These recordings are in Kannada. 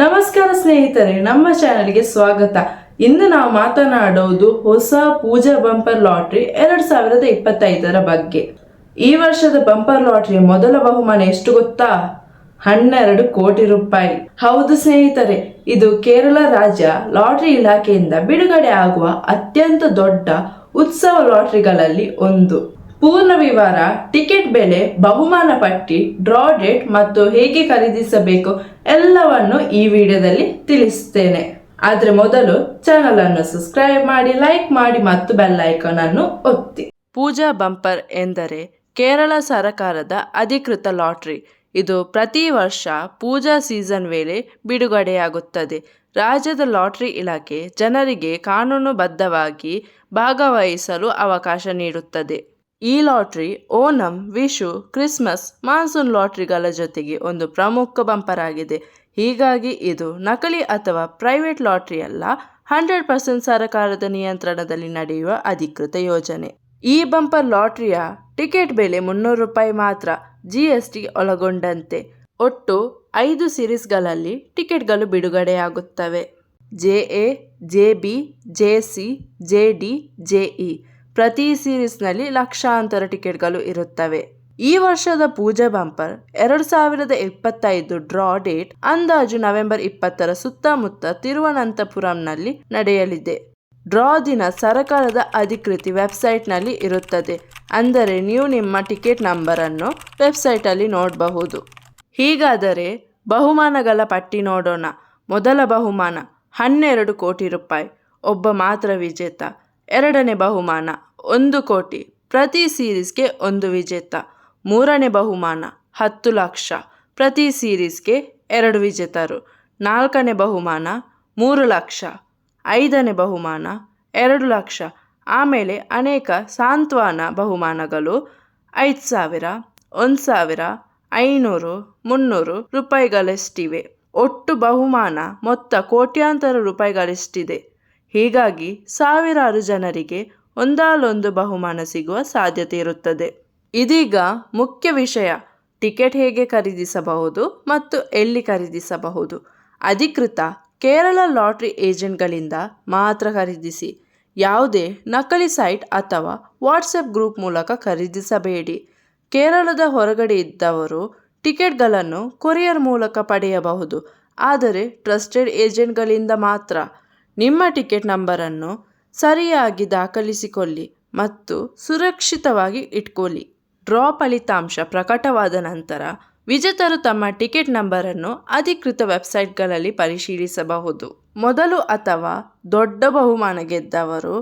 ನಮಸ್ಕಾರ ಸ್ನೇಹಿತರೆ, ನಮ್ಮ ಚಾನೆಲ್ಗೆ ಸ್ವಾಗತ. ಇಂದು ನಾವು ಮಾತನಾಡೋದು ಹೊಸ ಪೂಜಾ ಬಂಪರ್ ಲಾಟ್ರಿ ಎರಡ್ ಸಾವಿರದ ಇಪ್ಪತ್ತೈದರ ಬಗ್ಗೆ. ಈ ವರ್ಷದ ಬಂಪರ್ ಲಾಟ್ರಿಯ ಮೊದಲ ಬಹುಮಾನ ಎಷ್ಟು ಗೊತ್ತಾ? ಹನ್ನೆರಡು ಕೋಟಿ ರೂಪಾಯಿ. ಹೌದು ಸ್ನೇಹಿತರೆ, ಇದು ಕೇರಳ ರಾಜ್ಯ ಲಾಟ್ರಿ ಇಲಾಖೆಯಿಂದ ಬಿಡುಗಡೆ ಆಗುವ ಅತ್ಯಂತ ದೊಡ್ಡ ಉತ್ಸವ ಲಾಟ್ರಿಗಳಲ್ಲಿ ಒಂದು. ಪೂರ್ಣ ವಿವರ, ಟಿಕೆಟ್ ಬೆಲೆ, ಬಹುಮಾನ ಪಟ್ಟಿ, ಡ್ರಾ ಡೇಟ್ ಮತ್ತು ಹೇಗೆ ಖರೀದಿಸಬೇಕು ಎಲ್ಲವನ್ನು ಈ ವಿಡಿಯೋದಲ್ಲಿ ತಿಳಿಸುತ್ತೇನೆ ಆದರೆ ಮೊದಲು ಚಾನಲ್ ಅನ್ನು ಸಬ್ಸ್ಕ್ರೈಬ್ ಮಾಡಿ, ಲೈಕ್ ಮಾಡಿ ಮತ್ತು ಬೆಲ್ ಐಕಾನ್ ಅನ್ನು ಒತ್ತಿ. ಪೂಜಾ ಬಂಪರ್ ಎಂದರೆ ಕೇರಳ ಸರಕಾರದ ಅಧಿಕೃತ ಲಾಟ್ರಿ. ಇದು ಪ್ರತಿ ವರ್ಷ ಪೂಜಾ ಸೀಸನ್ ವೇಳೆ ಬಿಡುಗಡೆಯಾಗುತ್ತದೆ. ರಾಜ್ಯದ ಲಾಟ್ರಿ ಇಲಾಖೆ ಜನರಿಗೆ ಕಾನೂನುಬದ್ಧವಾಗಿ ಭಾಗವಹಿಸಲು ಅವಕಾಶ ನೀಡುತ್ತದೆ. ಈ lottery Onam Vishu, Christmas, monsoon ಲಾಟ್ರಿಗಳ ಜೊತೆಗೆ ಒಂದು ಪ್ರಮುಖ ಬಂಪರ್ ಆಗಿದೆ ಹೀಗಾಗಿ ಇದು ನಕಲಿ ಅಥವಾ ಪ್ರೈವೇಟ್ ಲಾಟ್ರಿ ಅಲ್ಲ, ಹಂಡ್ರೆಡ್ ಪರ್ಸೆಂಟ್ ಸರಕಾರದ ನಿಯಂತ್ರಣದಲ್ಲಿ ನಡೆಯುವ ಅಧಿಕೃತ ಯೋಜನೆ. ಈ ಬಂಪರ್ ಲಾಟ್ರಿಯ ಟಿಕೆಟ್ ಬೆಲೆ ಮುನ್ನೂರು ರೂಪಾಯಿ ಮಾತ್ರ ಜಿ ಎಸ್ ಒಳಗೊಂಡಂತೆ. ಒಟ್ಟು ಐದು ಸಿರೀಸ್ಗಳಲ್ಲಿ ಟಿಕೆಟ್ಗಳು ಬಿಡುಗಡೆಯಾಗುತ್ತವೆ. J A, J B, J C, J D, J E. ಪ್ರತಿ ಸೀರೀಸ್ನಲ್ಲಿ ಲಕ್ಷಾಂತರ ಟಿಕೆಟ್ಗಳು ಇರುತ್ತವೆ. ಈ ವರ್ಷದ ಪೂಜಾ ಬಂಪರ್ ಎರಡು ಸಾವಿರದ ಇಪ್ಪತ್ತೈದು ಡ್ರಾ ಡೇಟ್ ಅಂದಾಜು ನವೆಂಬರ್ ಇಪ್ಪತ್ತರ ಸುತ್ತಮುತ್ತ ತಿರುವನಂತಪುರಂನಲ್ಲಿ ನಡೆಯಲಿದೆ. ಡ್ರಾ ದಿನ ಸರಕಾರದ ಅಧಿಕೃತಿ ವೆಬ್ಸೈಟ್ನಲ್ಲಿ ಇರುತ್ತದೆ. ಅಂದರೆ ನೀವು ನಿಮ್ಮ ಟಿಕೆಟ್ ನಂಬರನ್ನು ವೆಬ್ಸೈಟಲ್ಲಿ ನೋಡಬಹುದು. ಹೀಗಾದರೆ ಬಹುಮಾನಗಳ ಪಟ್ಟಿ ನೋಡೋಣ. ಮೊದಲ ಬಹುಮಾನ ಹನ್ನೆರಡು ಕೋಟಿ ರೂಪಾಯಿ. ಒಬ್ಬ ಮಾತ್ರ ವಿಜೇತ. ಎರಡನೇ ಬಹುಮಾನ, ಒಂದು ಕೋಟಿ. ಪ್ರತಿ ಸೀರೀಸ್ಗೆ ಒಂದು ವಿಜೇತ. ಮೂರನೇ ಬಹುಮಾನ, ಹತ್ತು ಲಕ್ಷ. ಪ್ರತಿ ಸೀರೀಸ್ಗೆ ಎರಡು ವಿಜೇತರು. ನಾಲ್ಕನೇ ಬಹುಮಾನ, ಮೂರು ಲಕ್ಷ. ಐದನೇ ಬಹುಮಾನ, ಎರಡು ಲಕ್ಷ. ಆಮೇಲೆ ಅನೇಕ ಸಾಂತ್ವನ ಬಹುಮಾನಗಳು, ಐದು ಸಾವಿರ, ಒಂದು ಸಾವಿರ, ಐನೂರು, ಮುನ್ನೂರು ರೂಪಾಯಿಗಳಷ್ಟಿವೆ. ಒಟ್ಟು ಬಹುಮಾನ ಮೊತ್ತ ಕೋಟ್ಯಾಂತರ ರೂಪಾಯಿಗಳಷ್ಟಿದೆ. ಹೀಗಾಗಿ ಸಾವಿರಾರು ಜನರಿಗೆ ಒಂದಾಲೊಂದು ಬಹುಮಾನ ಸಿಗುವ ಸಾಧ್ಯತೆ ಇರುತ್ತದೆ. ಇದೀಗ ಮುಖ್ಯ ವಿಷಯ, ಟಿಕೆಟ್ ಹೇಗೆ ಖರೀದಿಸಬಹುದು ಮತ್ತು ಎಲ್ಲಿ ಖರೀದಿಸಬಹುದು. ಅಧಿಕೃತ ಕೇರಳ ಲಾಟ್ರಿ ಏಜೆಂಟ್ಗಳಿಂದ ಮಾತ್ರ ಖರೀದಿಸಿ, ಯಾವುದೇ ನಕಲಿ ಸೈಟ್ ಅಥವಾ ವಾಟ್ಸಪ್ ಗ್ರೂಪ್ ಮೂಲಕ ಖರೀದಿಸಬೇಡಿ. ಕೇರಳದ ಹೊರಗಡೆ ಇದ್ದವರು ಟಿಕೆಟ್ಗಳನ್ನು ಕೊರಿಯರ್ ಮೂಲಕ ಪಡೆಯಬಹುದು, ಆದರೆ ಟ್ರಸ್ಟೆಡ್ ಏಜೆಂಟ್ಗಳಿಂದ ಮಾತ್ರ. ನಿಮ್ಮ ಟಿಕೆಟ್ ನಂಬರನ್ನು ಸರಿಯಾಗಿ ದಾಖಲಿಸಿಕೊಳ್ಳಿ ಮತ್ತು ಸುರಕ್ಷಿತವಾಗಿ ಇಟ್ಕೊಳ್ಳಿ. ಡ್ರಾ ಫಲಿತಾಂಶ ಪ್ರಕಟವಾದ ನಂತರ ವಿಜೇತರು ತಮ್ಮ ಟಿಕೆಟ್ ನಂಬರನ್ನು ಅಧಿಕೃತ ವೆಬ್ಸೈಟ್ಗಳಲ್ಲಿ ಪರಿಶೀಲಿಸಬಹುದು. ಮೊದಲು ಅಥವಾ ದೊಡ್ಡ ಬಹುಮಾನ ಗೆದ್ದವರು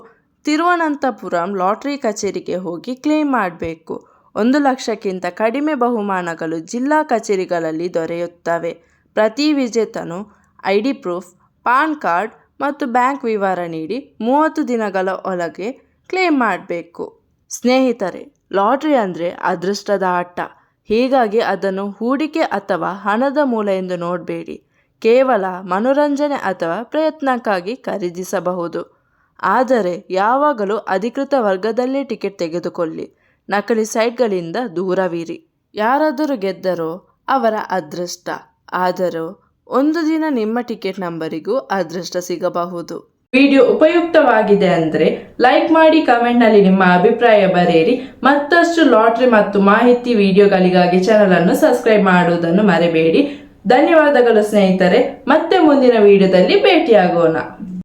ತಿರುವನಂತಪುರಂ ಲಾಟ್ರಿ ಕಚೇರಿಗೆ ಹೋಗಿ ಕ್ಲೇಮ್ ಮಾಡಬೇಕು. ಒಂದು ಲಕ್ಷಕ್ಕಿಂತ ಕಡಿಮೆ ಬಹುಮಾನಗಳು ಜಿಲ್ಲಾ ಕಚೇರಿಗಳಲ್ಲಿ ದೊರೆಯುತ್ತವೆ. ಪ್ರತಿ ವಿಜೇತನು I D proof, PAN card ಮತ್ತು ಬ್ಯಾಂಕ್ ವಿವರ ನೀಡಿ ಮೂವತ್ತು ದಿನಗಳ ಒಳಗೆ ಕ್ಲೇಮ್ ಮಾಡಬೇಕು. ಸ್ನೇಹಿತರೆ, ಲಾಟ್ರಿ ಅಂದರೆ ಅದೃಷ್ಟದ ಆಟ. ಹೀಗಾಗಿ ಅದನ್ನು ಹೂಡಿಕೆ ಅಥವಾ ಹಣದ ಮೂಲ ಎಂದು ನೋಡಬೇಡಿ. ಕೇವಲ ಮನೋರಂಜನೆ ಅಥವಾ ಪ್ರಯತ್ನಕ್ಕಾಗಿ ಖರೀದಿಸಬಹುದು. ಆದರೆ ಯಾವಾಗಲೂ ಅಧಿಕೃತ ವರ್ಗದಲ್ಲೇ ಟಿಕೆಟ್ ತೆಗೆದುಕೊಳ್ಳಿ. ನಕಲಿ ಸೈಟ್ಗಳಿಂದ ದೂರವಿರಿ. ಯಾರಾದರೂ ಗೆದ್ದರೋ ಅವರ ಅದೃಷ್ಟ. ಆದರೂ ಒಂದು ದಿನ ನಿಮ್ಮ ಟಿಕೆಟ್ ನಂಬರಿಗೂ ಅದೃಷ್ಟ ಸಿಗಬಹುದು. ವಿಡಿಯೋ ಉಪಯುಕ್ತವಾಗಿದೆ ಅಂದ್ರೆ ಲೈಕ್ ಮಾಡಿ, ಕಮೆಂಟ್ನಲ್ಲಿ ನಿಮ್ಮ ಅಭಿಪ್ರಾಯ ಬರೆಯಿರಿ. ಮತ್ತಷ್ಟು ಲಾಟ್ರಿ ಮತ್ತು ಮಾಹಿತಿ ವಿಡಿಯೋಗಳಿಗಾಗಿ ಚಾನಲ್ ಅನ್ನು ಸಬ್ಸ್ಕ್ರೈಬ್ ಮಾಡುವುದನ್ನು ಮರೆಬೇಡಿ. ಧನ್ಯವಾದಗಳು ಸ್ನೇಹಿತರೆ, ಮತ್ತೆ ಮುಂದಿನ ವಿಡಿಯೋದಲ್ಲಿ ಭೇಟಿಯಾಗೋಣ.